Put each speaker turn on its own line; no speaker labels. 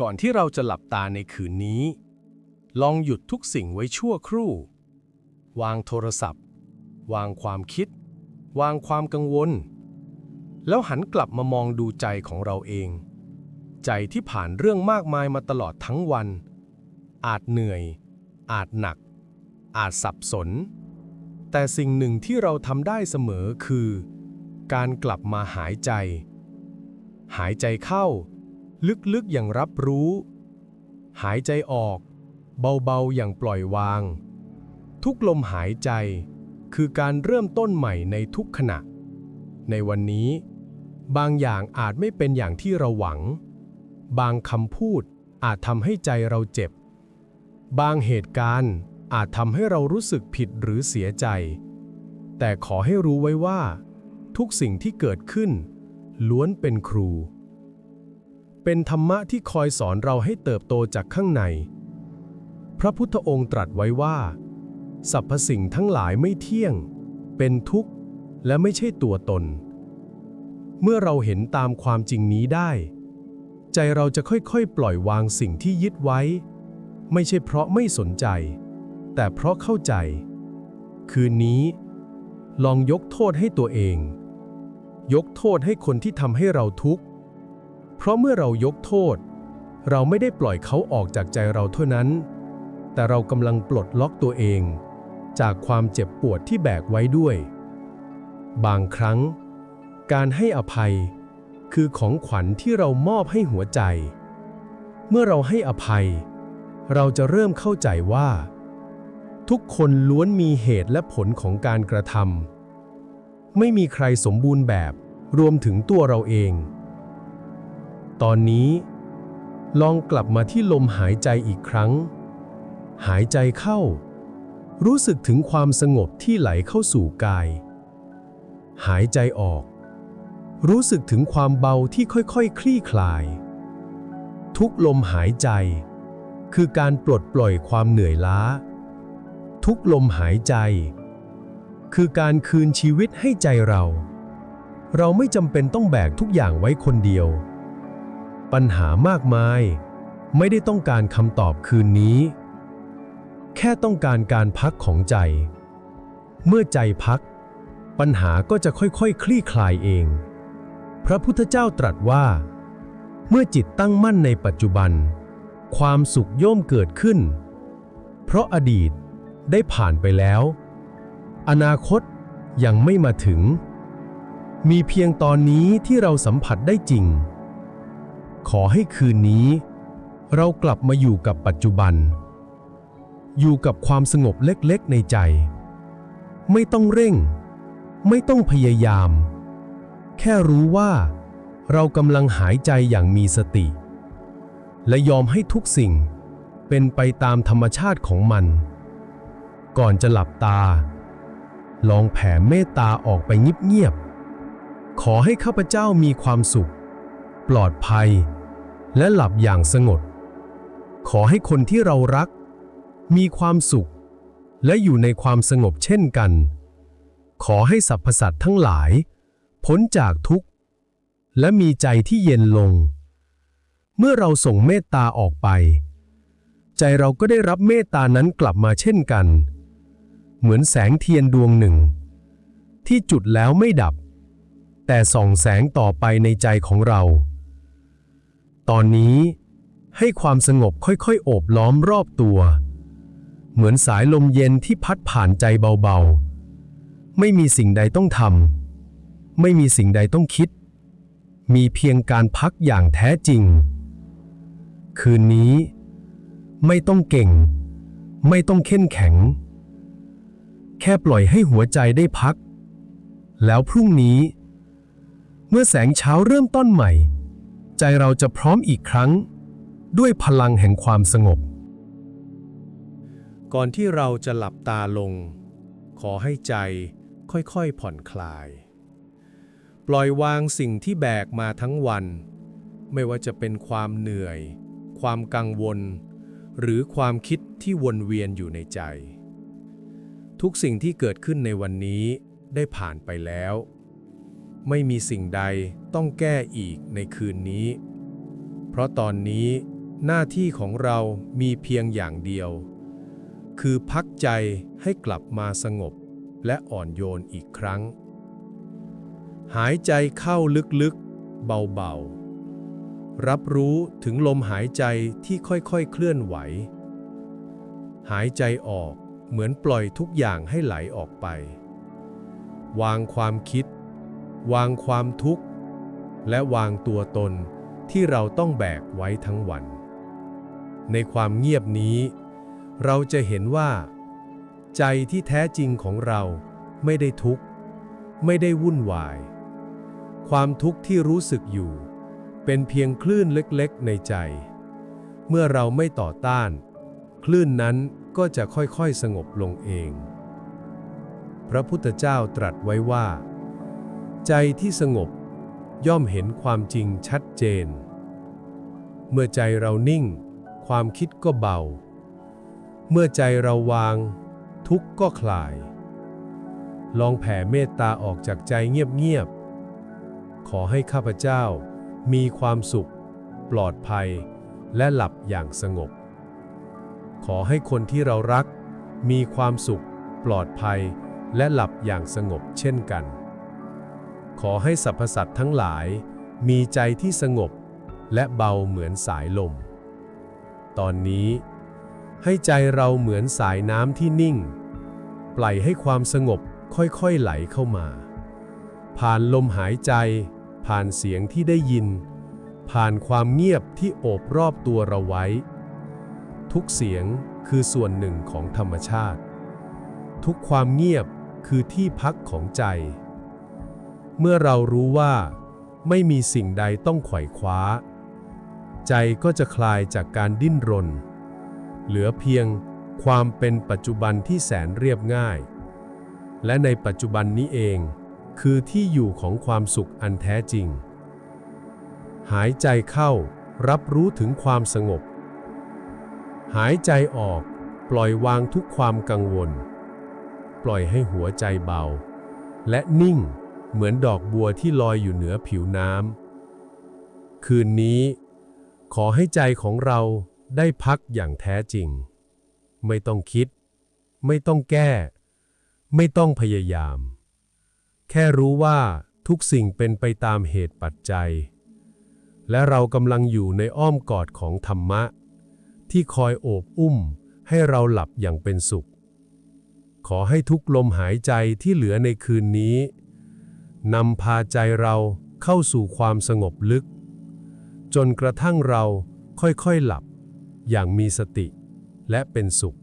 ก่อนที่เราจะหลับตาในคืนนี้ ลองหยุดทุกสิ่งไว้ชั่วครู่ วางโทรศัพท์ วางความคิด วางความกังวล แล้วหันกลับมามองดูใจของเราเอง ใจที่ผ่านเรื่องมากมายมาตลอดทั้งวัน อาจเหนื่อย อาจหนัก อาจสับสน แต่สิ่งหนึ่งที่เราทำได้เสมอคือ การกลับมาหายใจ หายใจเข้า ลึกๆอย่างรับรู้ หายใจออก เบาๆอย่างปล่อยวาง ทุกลมหายใจ คือการเริ่มต้นใหม่ในทุกขณะ ในวันนี้ บางอย่างอาจไม่เป็นอย่างที่เราหวัง บางคำพูดอาจทำให้ใจเราเจ็บ บางเหตุการณ์อาจทำให้เรารู้สึกผิดหรือเสียใจ แต่ขอให้รู้ไว้ว่า ทุกสิ่งที่เกิดขึ้น ล้วนเป็นครู เป็นธรรมะที่คอยสอนเราให้เติบโตจากข้างใน พระพุทธองค์ตรัสไว้ว่า สรรพสิ่งทั้งหลายไม่เที่ยง เป็นทุกข์ และไม่ใช่ตัวตน เมื่อเราเห็นตามความจริงนี้ได้ ใจเราจะค่อยๆ ปล่อยวางสิ่งที่ยึดไว้ ไม่ใช่เพราะไม่สนใจ แต่เพราะเข้าใจ คืนนี้ ลองยกโทษให้ตัวเอง ยกโทษให้คนที่ทำให้เราทุกข์ ราะเมื่อเรายกโทษ เราไม่ได้ปล่อยเขาออกจากใจเราเท่านั้น แต่เรากำลังปลดล็อกตัวเอง จากความเจ็บปวดที่แบกไว้ด้วย บางครั้ง การให้อภัย คือของขวัญที่เรามอบให้หัวใจ เมื่อเราให้อภัย เราจะเริ่มเข้าใจว่า ทุกคนล้วนมีเหตุและผลของการกระทำไม่มีใครสมบูรณ์แบบรวมถึงตัวเราเอง ตอนนี้ ลองกลับมาที่ลมหายใจอีกครั้ง หายใจเข้า รู้สึกถึงความสงบที่ไหลเข้าสู่กาย หายใจออก รู้สึกถึงความเบาที่ค่อยๆคคลี่คลาย ทุกลมหายใจ คือการปลดปล่อยความเหนื่อยล้า ทุกลมหายใจ คือการคืนชีวิตให้ใจเรา เราไม่จำเป็นต้องแบกทุกอย่างไว้คนเดียว ปัญหามากมาย ไม่ได้ต้องการคำตอบคืนนี้ แค่ต้องการการพักของใจ เมื่อใจพัก ปัญหาก็จะค่อยๆคคลี่คลายเอง พระพุทธเจ้าตรัสว่า เมื่อจิตตั้งมั่นในปัจจุบัน ความสุขย่อมเกิดขึ้น เพราะอดีตได้ผ่านไปแล้ว อนาคตยังไม่มาถึง มีเพียงตอนนี้ที่เราสัมผัสได้จริง ขอให้คืนนี้ เรากลับมาอยู่กับปัจจุบัน อยู่กับความสงบเล็กๆในใจ ไม่ต้องเร่ง ไม่ต้องพยายาม แค่รู้ว่า เรากำลังหายใจอย่างมีสติ และยอมให้ทุกสิ่งเป็นไปตามธรรมชาติของมัน ก่อนจะหลับตา ลองแผ่เมตตาออกไปเงียบๆขอให้ข้าพเจ้ามีความสุข ปลอดภัย และหลับอย่างสงบ ขอให้คนที่เรารัก มีความสุข และอยู่ในความสงบเช่นกัน ขอให้สรรพสัตว์ทั้งหลาย พ้นจากทุกข์ และมีใจที่เย็นลง เมื่อเราส่งเมตตาออกไป ใจเราก็ได้รับเมตตานั้นกลับมาเช่นกัน เหมือนแสงเทียนดวงหนึ่ง ที่จุดแล้วไม่ดับ แต่ส่องแสงต่อไปในใจของเรา ตอนนี้ให้ความสงบค่อยๆ โอบล้อมรอบตัว เหมือนสายลมเย็นที่พัดผ่านใจเบาๆ ไม่มีสิ่งใดต้องทำไม่มีสิ่งใดต้องคิด มีเพียงการพักอย่างแท้จริง คืนนี้ ไม่ต้องเก่ง ไม่ต้องเข้มแข็ง แค่ปล่อยให้หัวใจได้พัก แล้วพรุ่งนี้ เมื่อแสงเช้าเริ่มต้นใหม่ ใจเราจะพร้อมอีกครั้ง ด้วยพลังแห่งความสงบ ก่อนที่เราจะหลับตาลง ขอให้ใจค่อยๆผ่อนคลาย ปล่อยวางสิ่งที่แบกมาทั้งวัน ไม่ว่าจะเป็นความเหนื่อย ความกังวล หรือความคิดที่วนเวียนอยู่ในใจ ทุกสิ่งที่เกิดขึ้นในวันนี้ได้ผ่านไปแล้ว ไม่มีสิ่งใดต้องแก้อีกในคืนนี้ เพราะตอนนี้หน้าที่ของเรามีเพียงอย่างเดียว คือพักใจให้กลับมาสงบและอ่อนโยนอีกครั้ง หายใจเข้าลึกๆ เบาๆ รับรู้ถึงลมหายใจที่ค่อยๆ เคลื่อนไหว หายใจออกเหมือนปล่อยทุกอย่างให้ไหลออกไป วางความคิด วางความทุกข์ และวางตัวตนที่เราต้องแบกไว้ทั้งวัน ในความเงียบนี้ เราจะเห็นว่า ใจที่แท้จริงของเราไม่ได้ทุกข์ ไม่ได้วุ่นวาย ความทุกข์ที่รู้สึกอยู่ เป็นเพียงคลื่นเล็กๆในใจ เมื่อเราไม่ต่อต้าน คลื่นนั้นก็จะค่อยๆสงบลงเอง พระพุทธเจ้าตรัสไว้ว่า ใจที่สงบ ย่อมเห็นความจริงชัดเจน เมื่อใจเรานิ่ง ความคิดก็เบา เมื่อใจเราวาง ทุกข์ก็คลาย ลองแผ่เมตตาออกจากใจเงียบๆ ขอให้ข้าพเจ้า มีความสุข ปลอดภัย และหลับอย่างสงบ ขอให้คนที่เรารัก มีความสุข ปลอดภัย และหลับอย่างสงบเช่นกัน ขอให้สรรพสัตว์ทั้งหลาย มีใจที่สงบ และเบาเหมือนสายลม ตอนนี้ ให้ใจเราเหมือนสายน้ำที่นิ่ง ปล่อยให้ความสงบค่อยๆไหลเข้ามา ผ่านลมหายใจ ผ่านเสียงที่ได้ยิน ผ่านความเงียบที่โอบรอบตัวเราไว้ ทุกเสียงคือส่วนหนึ่งของธรรมชาติ ทุกความเงียบคือที่พักของใจ เมื่อเรารู้ว่า ไม่มีสิ่งใดต้องไขว่คว้า ใจก็จะคลายจากการดิ้นรน เหลือเพียงความเป็นปัจจุบันที่แสนเรียบง่าย และในปัจจุบันนี้เอง คือที่อยู่ของความสุขอันแท้จริง หายใจเข้ารับรู้ถึงความสงบ หายใจออกปล่อยวางทุกความกังวล ปล่อยให้หัวใจเบา และนิ่ง เหมือนดอกบัวที่ลอยอยู่เหนือผิวน้ำ คืนนี้ ขอให้ใจของเราได้พักอย่างแท้จริง ไม่ต้องคิด ไม่ต้องแก้ ไม่ต้องพยายาม แค่รู้ว่าทุกสิ่งเป็นไปตามเหตุปัจจัย และเรากำลังอยู่ในอ้อมกอดของธรรมะ ที่คอยโอบอุ้มให้เราหลับอย่างเป็นสุข ขอให้ทุกลมหายใจที่เหลือในคืนนี้ นำพาใจเราเข้าสู่ความสงบลึก จนกระทั่งเราค่อยๆหลับ อย่างมีสติและเป็นสุข